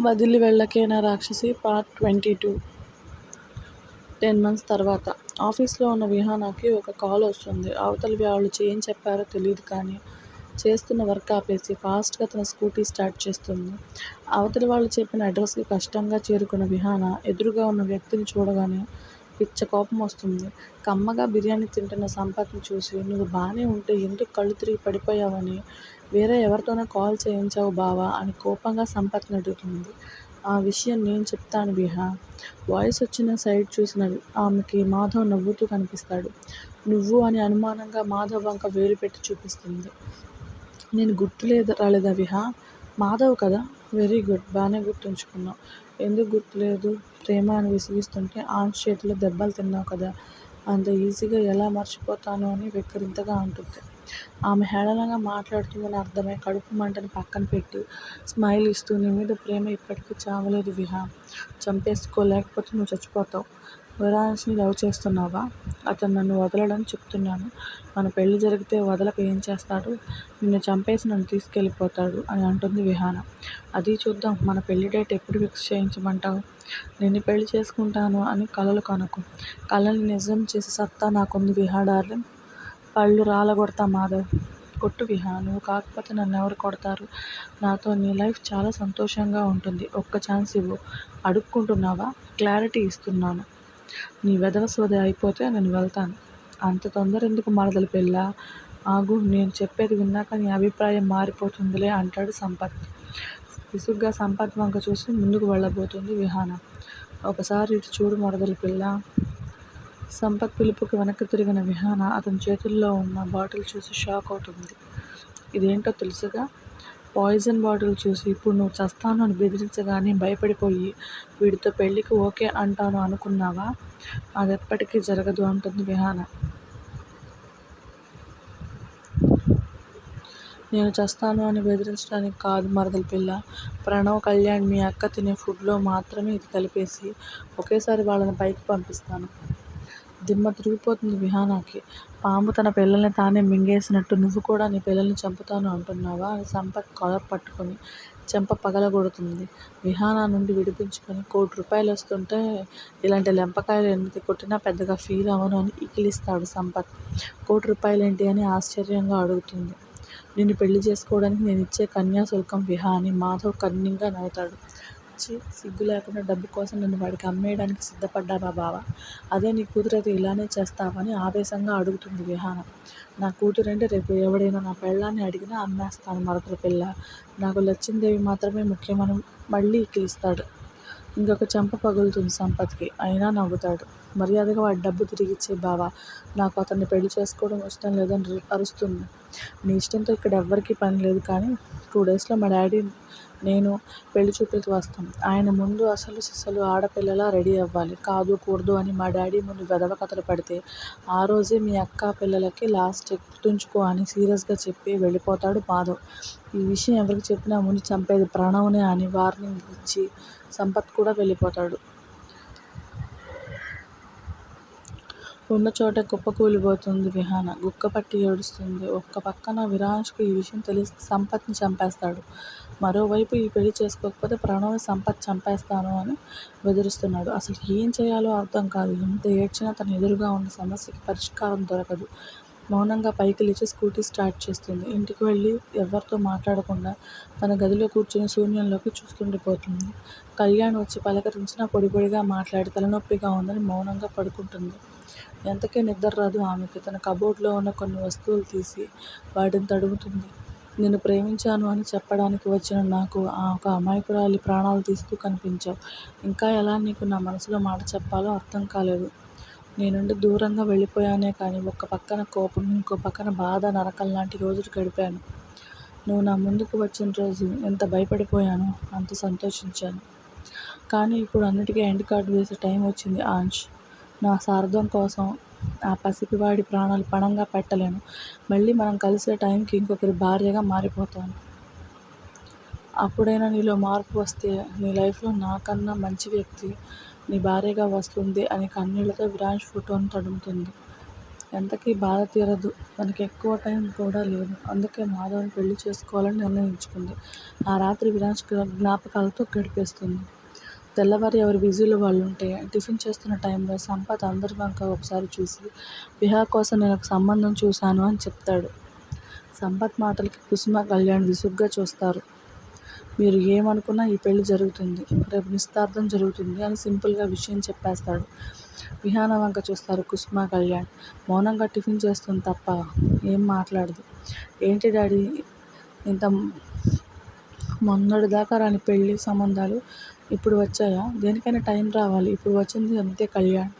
వదిలి వెళ్ళకేన రాక్షసి? Part twenty two. Ten months తర్వాత. ఆఫీస్లో ఉన్న విహానాకి ఒక కాల్ వస్తుంది. అవతలి వాళ్ళు ఏం చెప్పారో తెలియదు కానీ చేస్తున్న వర్క్ ఆపేసి ఫాస్ట్గా తన స్కూటీ స్టార్ట్ చేస్తుంది. అవతలి వాళ్ళు చెప్పిన అడ్రస్కి కష్టంగా చేరుకున్న విహాన ఎదురుగా ఉన్న వ్యక్తిని చూడగానే పిచ్చ కోపం వస్తుంది. కమ్మగా బిర్యానీ తింటున్న సంపత్ని చూసి నువ్వు బాగానే ఉంటే ఎందుకు కళ్ళు తిరిగి పడిపోయావని? వేరే ఎవరితోనో కాల్ చేయించావు బావా అని కోపంగా సంపత్ని అడుగుతుంది. ఆ విషయం నేను చెప్తాను విహా వాయిస్ వచ్చిన సైడ్ చూసిన ఆమెకి మాధవ్ నవ్వుతూ కనిపిస్తాడు. నువ్వు అని అనుమానంగా మాధవ్ వంక వేలు పెట్టి చూపిస్తుంది. నేను గుర్తులేదు రాలేదా విహా మాధవ్ కదా? Very good. బాగానే గుర్తుంచుకున్నావు. ఎందుకు గుర్తులేదు? ప్రేమ అని విసిగిస్తుంటే ఆన్ చేతిలో దెబ్బలు తిన్నావు కదా. అంత ఈజీగా ఎలా మర్చిపోతాను అని వెక్కిరింతగా అంటుంది. ఆమె హేళనంగా మాట్లాడుతుందని అర్థమై కడుపు మంటను పక్కన పెట్టి స్మైల్ ఇస్తూ నీ మీద ప్రేమ ఇప్పటికీ చావలేదు విహా. చంపేసుకోలేకపోతే నువ్వు చచ్చిపోతావు. విరాన్స్ని లవ్ చేస్తున్నావా? అతను నన్ను వదలడని చెప్తున్నాను. మన పెళ్ళి జరిగితే వదలక ఏం చేస్తాడు? నిన్ను చంపేసి నన్ను తీసుకెళ్ళిపోతాడు అని అంటుంది విహాన. అది చూద్దాం. మన పెళ్ళి డేట్ ఎప్పుడు ఫిక్స్ చేయించమంటావు? నేను పెళ్ళి చేసుకుంటాను అని కలలు కనుకు కళని నిజం చేసే సత్తా నాకుంది విహా డార్లింగ్. పళ్ళు రాలగొడతా మాధవ్. కొట్టు విహా నువ్వు కాకపోతే నన్ను ఎవరు కొడతారు? నాతో నీ లైఫ్ చాలా సంతోషంగా ఉంటుంది. ఒక్క ఛాన్స్ ఇవ్వు. అడుక్కుంటున్నావా? క్లారిటీ ఇస్తున్నాను. నీ వెధవ సోది అయిపోతే నేను వెళ్తాను. అంత తొందర ఎందుకు మరదలు పెళ్ళా? ఆగు నేను చెప్పేది విన్నాక నీ అభిప్రాయం మారిపోతుందిలే అంటాడు సంపత్. విసుగ్గా సంపత్ వంక చూసి ముందుకు వెళ్ళబోతుంది విహాన. ఒకసారి ఇటు చూడు మరదల పిల్ల సంపత్ పిలుపుకి వెనక్కి తిరిగిన విహాన అతని చేతుల్లో ఉన్న బాటిల్ చూసి షాక్ అవుతుంది. ఇదేంటో తెలుసుగా? పాయిజన్ బాటిల్ చూసి ఇప్పుడు నువ్వు చస్తాను అని బెదిరించగానే భయపడిపోయి వీడితో పెళ్ళికి ఓకే అంటాను అనుకున్నావా? అది ఎప్పటికీ జరగదు అంటుంది విహాన. నేను చస్తాను అని బెదిరించడానికి కాదు మరదల పిల్ల. ప్రణవ్ కళ్యాణ్ మీ అక్క తినే ఫుడ్లో మాత్రమే ఇది కలిపేసి ఒకేసారి వాళ్ళని పైకి పంపిస్తాను. దిమ్మ తిరిగిపోతుంది విహానాకి. పాము తన పిల్లల్ని తానే మింగేసినట్టు నువ్వు కూడా నీ పిల్లల్ని చంపుతాను అంటున్నావా అని సంపత్ కాలర్ పట్టుకొని చెంప పగలగొడుతుంది. విహానా నుండి విడిపించుకొని కోటి రూపాయలు వస్తుంటే ఇలాంటి లెంపకాయలు ఎనిమిది కొట్టినా పెద్దగా ఫీల్ అవ్వను అని ఇకిలిస్తాడు సంపత్. కోటి రూపాయలు ఏంటి అని ఆశ్చర్యంగా అడుగుతుంది. నిన్ను పెళ్ళి చేసుకోవడానికి నేను ఇచ్చే కన్యాశుల్కం విహా అని మాధవ్ కన్నింగా నవ్వుతాడు. వచ్చి సిగ్గు లేకుండా డబ్బు కోసం నన్ను వాడికి అమ్మేయడానికి సిద్ధపడ్డావా బావా? అదే నీ కూతురైతే ఇలానే చేస్తావని ఆవేశంగా అడుగుతుంది విహానం. నా కూతురంటే రేపు ఎవడైనా నా పెళ్ళాన్ని అడిగినా అమ్మేస్తాను మరొకరి పిల్ల. నాకు లచ్చిందేవి మాత్రమే ముఖ్యమని మళ్ళీ ఇక్కిలిస్తాడు ఇంకొక చెంప పగులుతుంది సంపత్కి. అయినా నవ్వుతాడు. మర్యాదగా వాడి డబ్బు తిరిగిచ్చే బావా నాకు అతన్ని పెళ్ళి చేసుకోవడం ఇష్టం లేదని అరుస్తుంది. నీ ఇష్టంతో ఇక్కడ ఎవ్వరికీ పని లేదు కానీ టూ డేస్లో మా డాడీ నేను పెళ్ళి చూపులకి వస్తాం. ఆయన ముందు అసలు సిసలు ఆడపిల్లలా రెడీ అవ్వాలి. కాదు కూడదు అని మా డాడీ ముందు వెదవ కథలు పడితే ఆ రోజే మీ అక్క పిల్లలకి లాస్ట్ గుర్తుంచుకో అని సీరియస్గా చెప్పి వెళ్ళిపోతాడు మాధవ్. ఈ విషయం ఎవరికి చెప్పినా ముందు చంపేది ప్రణవ్నే అని వార్నింగ్ ఇచ్చి సంపత్ కూడా వెళ్ళిపోతాడు. ఉన్న చోట కుప్పకూలిపోతుంది విహాన. గుక్కపట్టి ఏడుస్తుంది. ఒక్క పక్కన విరాంష్కు ఈ విషయం తెలిసి సంపత్ని చంపేస్తాడు. మరోవైపు ఈ పెళ్ళి చేసుకోకపోతే ప్రణవ్ని సంపత్ చంపేస్తాను అని బెదిరిస్తున్నాడు. అసలు ఏం చేయాలో అర్థం కాదు. ఎంత ఏడ్చినా తన ఎదురుగా ఉన్న సమస్యకి పరిష్కారం దొరకదు. మౌనంగా పైకి లేచి స్కూటీ స్టార్ట్ చేస్తుంది. ఇంటికి వెళ్ళి ఎవరితో మాట్లాడకుండా తన గదిలో కూర్చుని శూన్యంలోకి చూస్తుండిపోతుంది. కళ్యాణ్ వచ్చి పలకరించినా పొడి పొడిగా మాట్లాడి తలనొప్పిగా ఉందని మౌనంగా పడుకుంటుంది. ఎంతకీ నిద్ర రాదు ఆమెకి. తన కబోర్డ్లో ఉన్న కొన్ని వస్తువులు తీసి వాటిని తడుముతుంది. నేను ప్రేమించాను అని చెప్పడానికి వచ్చిన నాకు ఆ ఒక అమాయకురాలి ప్రాణాలు తీస్తూ కనిపించావు. ఇంకా ఎలా నీకు నా మనసులో మాట చెప్పాలో అర్థం కాలేదు. నీ నుండి దూరంగా వెళ్ళిపోయానే కానీ ఒక పక్కన కోపం ఇంకో పక్కన బాధ నరకం లాంటి రోజులు గడిపాను. నువ్వు నా ముందుకు వచ్చిన రోజు ఎంత భయపడిపోయానో అంత సంతోషించాను. కానీ ఇప్పుడు అన్నిటికీ ఎండ్ కార్డు వేసే టైం వచ్చింది ఆంష్. నా సార్థం కోసం ఆ పసిపివాడి ప్రాణాలు పణంగా పెట్టలేను. మళ్ళీ మనం కలిసే టైంకి ఇంకొకరి భార్యగా మారిపోతాను. అప్పుడైనా నీలో మార్పు వస్తే నీ లైఫ్లో నాకన్నా మంచి వ్యక్తి నీ భార్యగా వస్తుంది అని కన్నీళ్ళతో విరాజ్ ఫోటోను తడుముతుంది. ఎంతకీ బాధ తీరదు. తనకి ఎక్కువ టైం కూడా లేదు. అందుకే మాధవ్ని పెళ్ళి చేసుకోవాలని నిర్ణయించుకుంది. ఆ రాత్రి విరాజ్ జ్ఞాపకాలతో గడిపేస్తుంది. తెల్లవారి ఎవరి బిజీలో వాళ్ళుంటే టిఫిన్ చేస్తున్న టైంలో సంపత్ అందరి వంక ఒకసారి చూసి విహా కోసం నేను ఒక సంబంధం చూశాను అని చెప్తాడు. సంపత్ మాటలకి కుసుమ కళ్యాణ్ విసుగ్గా చూస్తారు. మీరు ఏమనుకున్నా ఈ పెళ్ళి జరుగుతుంది. రేపు నిశ్చితార్థం జరుగుతుంది అని సింపుల్గా విషయం చెప్పేస్తాడు. విహాన వంక చూస్తారు కుసుమ కళ్యాణ్. మౌనంగా టిఫిన్ చేస్తుంది తప్ప ఏం మాట్లాడదు. ఏంటి డాడీ ఇంత మొన్నటిదాకా రాని పెళ్ళి సంబంధాలు ఇప్పుడు వచ్చాయా? దేనికైనా టైం రావాలి. ఇప్పుడు వచ్చింది అంతే కళ్యాణ్.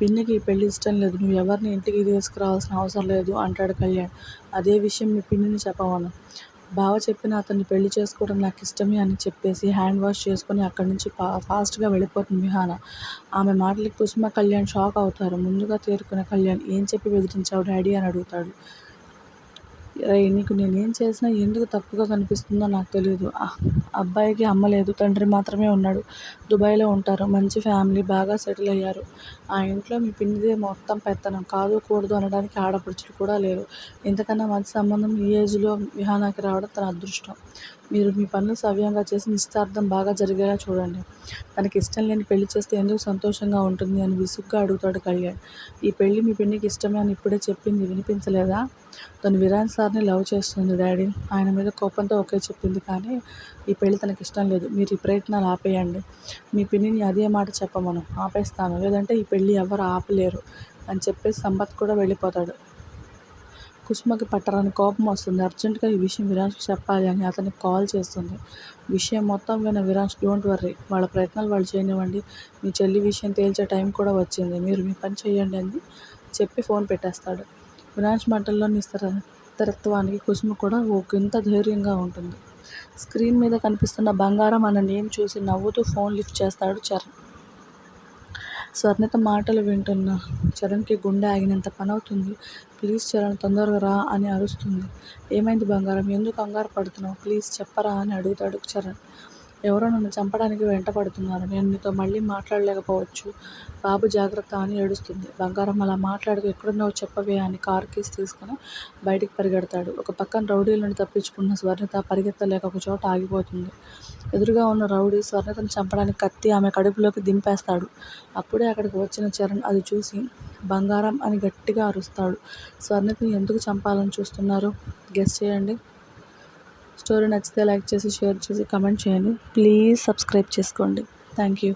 పిన్నికి ఈ పెళ్ళి ఇష్టం లేదు. నువ్వు ఎవరిని ఇంటికి తీసుకురావాల్సిన అవసరం లేదు అంటాడు కళ్యాణ్. అదే విషయం మీ పిన్నిని చెప్పమను. బావ చెప్పిన అతన్ని పెళ్ళి చేసుకోవడం నాకు ఇష్టమే అని చెప్పేసి హ్యాండ్ వాష్ చేసుకొని అక్కడి నుంచి ఫా ఫాస్ట్గా వెళ్ళిపోతుంది విహాన ఆమె మాటలకి కుసుమ కళ్యాణ్ షాక్ అవుతారు. ముందుగా తేరుకున్న కళ్యాణ్ ఏం చెప్పి బెదిరించావు డాడీ? అని అడుగుతాడు. నీకు నేనేం చేసినా ఎందుకు తప్పుగా కనిపిస్తుందో నాకు తెలియదు అబ్బాయికి అమ్మ లేదు తండ్రి మాత్రమే ఉన్నాడు. దుబాయ్లో ఉంటారు మంచి ఫ్యామిలీ బాగా సెటిల్ అయ్యారు. ఆ ఇంట్లో మీ పిన్నిదే మొత్తం పెత్తనం కాదు కూడదు అనడానికి ఆడపడుచులు కూడా లేరు. ఇంతకన్నా మంచి సంబంధం ఈ ఏజ్లో విహానాకి రావడం తన అదృష్టం. మీరు మీ పనులు సవ్యంగా చేసి నిశ్చితార్థం బాగా జరిగేలా చూడండి. తనకి ఇష్టం లేని పెళ్ళి చేస్తే ఎందుకు సంతోషంగా ఉంటుంది అని విసుగ్గా అడుగుతాడు కళ్యాణ్. ఈ పెళ్ళి మీ పిన్నికి ఇష్టమే అని ఇప్పుడే చెప్పింది వినిపించలేదా? తను విరాన్ సార్ని లవ్ చేస్తుంది డాడీ. ఆయన మీద కోపంతో ఓకే చెప్పింది కానీ ఈ పెళ్ళి తనకి ఇష్టం లేదు. మీరు ఈ ప్రయత్నాలు ఆపేయండి. మీ పిన్నిని అదే మాట చెప్పమను. ఆపేస్తాను. లేదంటే ఈ పెళ్ళి ఎవరు ఆపలేరు అని చెప్పేసి సంపత్ కూడా వెళ్ళిపోతాడు. కుసుమకి పట్టరాని కోపం వస్తుంది. అర్జెంటుగా ఈ విషయం విరాజ్కి చెప్పాలి అని అతనికి కాల్ చేస్తుంది. విషయం మొత్తం విన విరాజ్ డోంట్ వర్రీ. వాళ్ళ ప్రయత్నాలు వాళ్ళు చేయనివ్వండి. మీ చెల్లి విషయం తేల్చే టైం కూడా వచ్చింది. మీరు మీ పని చేయండి అని చెప్పి ఫోన్ పెట్టేస్తాడు. విరాజ్ మాటల్లో నిస్తరత్వానికి కుసుమ కూడా ఓ గింత ధైర్యంగా ఉంటుంది. స్క్రీన్ మీద కనిపిస్తున్న బంగారం అన్న నేమ్ చూసి నవ్వుతూ ఫోన్ లిఫ్ట్ చేస్తాడు చరణ్. స్వర్ణిత మాటలు వింటున్న చరణ్కి గుండె ఆగినంత పనవుతుంది. ప్లీజ్ చరణ్ తొందరగా రా అని అరుస్తుంది. ఏమైంది బంగారం? ఎందుకు కంగారు పడుతున్నావు? ప్లీజ్ చెప్పరా అని అడుగుతాడు చరణ్. ఎవరో నన్ను చంపడానికి వెంట పడుతున్నారు. నేను నీతో మళ్ళీ మాట్లాడలేకపోవచ్చు. బాబు జాగ్రత్త అని ఏడుస్తుంది. బంగారం అలా మాట్లాడుకు ఎక్కడున్నావు చెప్పవే అని కార్ కీస్ తీసుకుని బయటికి పరిగెడతాడు. ఒక పక్కన రౌడీలను తప్పించుకున్న స్వర్ణిత పరిగెత్తలేక ఒక చోట ఆగిపోతుంది. ఎదురుగా ఉన్న రౌడీ స్వర్ణితను చంపడానికి కత్తి ఆమె కడుపులోకి దింపేస్తాడు. అప్పుడే అక్కడికి వచ్చిన చరణ్ అది చూసి బంగారం అని గట్టిగా అరుస్తాడు. స్వర్ణితని ఎందుకు చంపాలని చూస్తున్నారు? గెస్ చేయండి. స్టోరీ నచ్చితే లైక్ చేసి షేర్ చేసి కమెంట్ చేయండి. ప్లీజ్ సబ్స్క్రైబ్ చేసుకోండి. Thank you